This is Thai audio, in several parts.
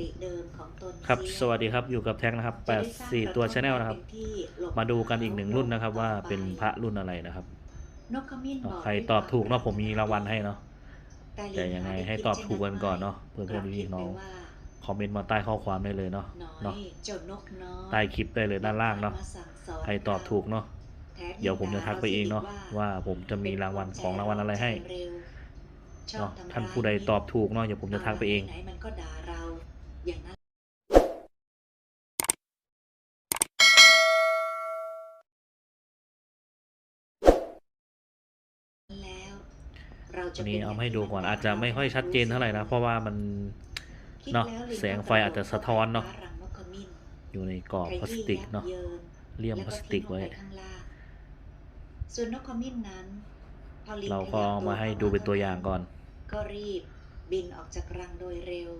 ติเดิมของตนครับเสียสวัสดีครับอยู่กับแท็กนะครับจะได้สร้าง84ตัวกระชาแนลนะครับเป็นที่หลบมาดูกันอีกหนึ่งรุ่นนะครับ ว่าต่อไเป็นพระรุ่นอะไรนะครับนกขมิ้นบอกใครตอบถูกเนาะผมมีรางวัลให้เนาะแต่แต่ยังไงให้ตอบถูกกันก่อนเนาะเพื่อนๆพี่ๆน้องคอมเมนต์มาใต้ข้อความได้เลยเนาะน้อเนาะยเจ้านกน้อยใต้คลิปได้เลยด้านล่างเนาะมสั่งสนใครตอบถูกเนาะแถมเดี๋ยวผมจะทักไปเองเนาะว่าผมจะมีรางวัลของรางวัลอะไรให้เร็วชอบเนาะทำร้ยท่านผู้ใดตอบถูกเนาะเดี๋ยวผมจะทักไปเอง ไหนๆมันก็ด่าเราอย่างนั้นแล้วเราจะวันเป็นี้ย่งเอามาให้ดูก่อนที่อาจจะไม่ค่อยชัดเจนเท่าไหร่นะ เพราะว่ามันคิดเนาะแล้วลิแสงไฟอาจจะสะท้อนเนาะรังนกขมิ้นอยู่ในกรอบพลาสติกเนาะขยี้ยับยินเลี่ยมพลาสติกไว้แล้วทิ้งลงปข้างล่างส่วนนกขมิ้นนั้นพอลิงเราก็ขยับเอามาให้ดูเป็นตัวอย่างก่อน ก็รีบบินออกจากรังโดยเร็ว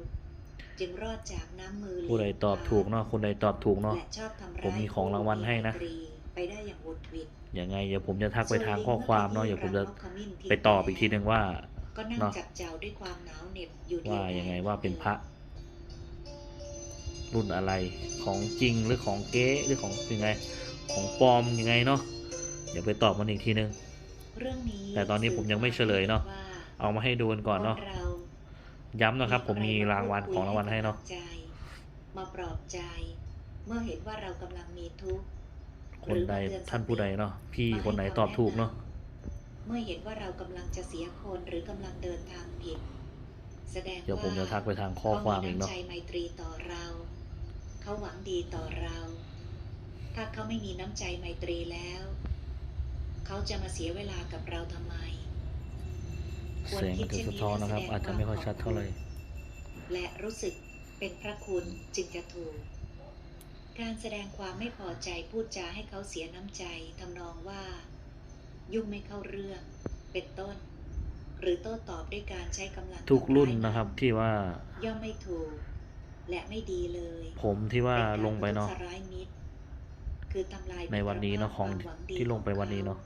จึงรอดจากน้ำมือผู้ใดตอบถูกเนาะคนใดตอบถูกเนาะและชอบทำร้ายผมมีของรางวัลให้นะผู้มีไมตรีไปได้อย่างวุดวิดยังไงเดี๋ยวผมจะทักไปทางข้อความเนาะเดี๋ยวผมจะไปตอบอีกทีหนึ่งว่าก็นั่งเนาะจับเจ้าด้วยความหนาวเหน็บอยู่ว่าที่ยังไงว่าเป็นพระ รุ่นอะไรของจริงหรือของเก๊หรือของยังไง ของปลอมยังไงเนาะเดี๋ยวไปตอบมันอีกทีนึงเรื่องนี้แต่ตอนนี้ผมยังไม่เฉลยเนาะว่าเอามาให้ดูกันก่อนเนาะคร ย้ำนะครับ ผมมีรางวัลของรางวัลให้เนาะใจมาปลอบใจ เมื่อเห็นว่าเรากำลังมีทุกข์คนใดท่านผู้ใดเนาะพี่คนไหนตอบถูกเนาะเมื่อเห็นว่าเรากำลังจะเสียคนหรือกำลังเดินทางผิด แสดงเดี๋ยวผมจะว่าทักไปทางข้อความเองเขาเนาะน้ำใจไมตรีต่อเราเขาหวังดีต่อเรา ถ้าเขาไม่มีน้ำใจไมตรีแล้ว เขาจะมาเสียเวลากับเราทำไม ควรเสียงคิอาดจจะเช่นสะนี้ท้อนและนะครับแสดงอาจจะไม่ค่อยชัดเท่าไหร่ และรู้สึกเป็นพระคุณจึงจะถูก การแสดงความไม่พอใจพูดจาให้เขาเสียน้ำใจทำนองว่า ยุ่งไม่เข้าเรื่อง เป็นต้น หรือโต้ตอบด้วยการใช้กำลังทุกรุ่นทำายนะครับที่ว่าย่อมไม่ถูก และไม่ดีเลยผมที่ว่าเป็นกรลงไปเนาะทุษร้ายมิตรคือทำลายในวันนี้เนาะของความหวัดีที่ลงไปวันนี้เนาะ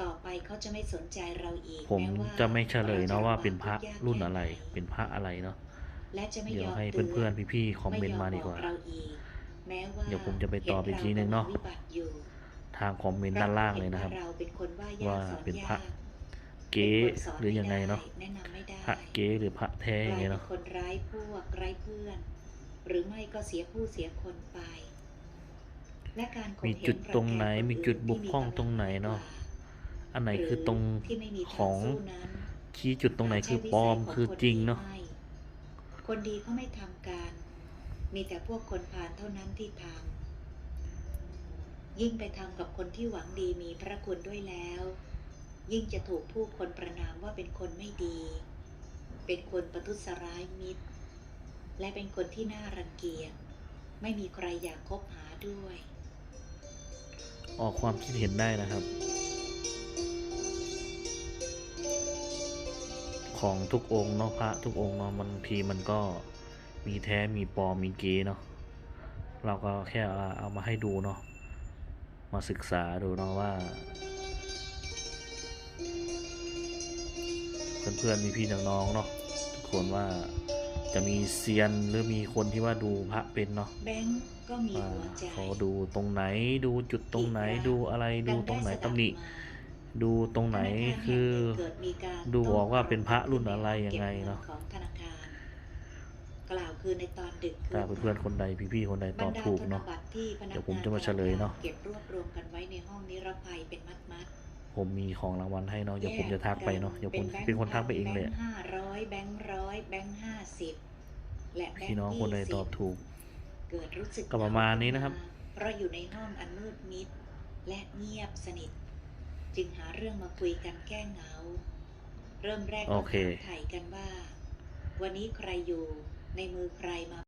ต่อไปเขาจะไม่สนใจเราอีกผมแว่าจะไม่เฉลยเนาะว่าเป็นพระจลำบากรุ่นอะไรแค่หเป็นพระอะไรเนาะและจะไม่เดี๋ยยวอมให้ตืเพื่อนๆพี่ๆคอมเมนต์มาดีกว่าไยอบอเราอีกแม้ว่าเดี๋ยวผมจะไปตอบอีกทีนึงเนาะห็รกำลัวิบัติอยู่ทางคอมเมนต์ด้านล่างเลยนะครับเราเป็นคนว่ายากว่าสอนเป็นพระยากเก๊ป็นคนสนหรือยังไงเนาะแนะนำไม่ได้พระเก๊หรือพระแท้กยัลางยไงเป็นเนาะคนไร้พวกไร้เพื่อน หรือไม่ก็เสียผู้เสียคนไปและการข่มีเห็นจุดตรงไหนรัแกมีจุดบกพร่องตรงไหนเนาะ อันไหนคือตรงที่ไม่มีทาของสู้นั้นชี้จุดตรงไหนคือปลอมคือจริงเนาะคนดีเขาไม่ทำการ มีแต่พวกคนพาลเท่านั้นที่ทำยิ่งไปทำกับคนที่หวังดีมีพระคุณด้วยแล้ว ยิ่งจะถูกผู้คนประนามว่าเป็นคนไม่ดี เป็นคนประทุษร้ายมิตร และเป็นคนที่น่ารังเกียจไม่มีใครอยากคบหาด้วย ออกความคิดเห็นได้นะครับ ของทุกองค์เนาะพระทุกองค์เนาะมันทีมันก็มีแท้มีปลอมมีเก๊เนาะเราก็แค่เอาเอามาให้ดูเนาะมาศึกษาดูเนาะว่า เพื่อนๆมีพี่น้องๆเนาะทุกคนว่าจะมีเซียนหรือมีคนที่ว่าดูพระเป็นเนาะแบงก์ก็มีว่าหัวใจเขาดูตรงไหนดูจุดตรงไหนดูอะไรดูตรงไหนตำหนิ ดูตรงไหนคือเกิดมีการดูออกว่าเป็นพระรุ่นอะไรยังไงเนาะของธนาคารกล่าวคือในตอนดึกคืถ้าเพื่อนๆคนใดพี่ๆคนใดตอบถูกเนาะบรรดธบัตรที่พนักงานเดี๋ยวผมจะมาเฉลยเนาะเก็บรวบรวมกันไว้ในห้องนิรภัยเป็นมัดมัดผมมีของรางวัลให้เนาะๆเดี๋ยวผมจะทักไปเนาะเดี๋ยวผมเป็นคนทักไปเองเลยแบงค์ห้าร้อยแบงค์ร้อยแบงค์ห้าสิบและแบงค์พี่น้องคนใดตอบ20ถูก เกิดรู้สึกก็ประมาณนี้นะครับ เพราะอยู่ในห้องอันมืดมิดและเงียบสนิท จึงหาเรื่องมาคุยกันแก้เหงา เริ่มแรกก็โอเคถามไถ่กันว่า วันนี้ใครอยู่ในมือใครมา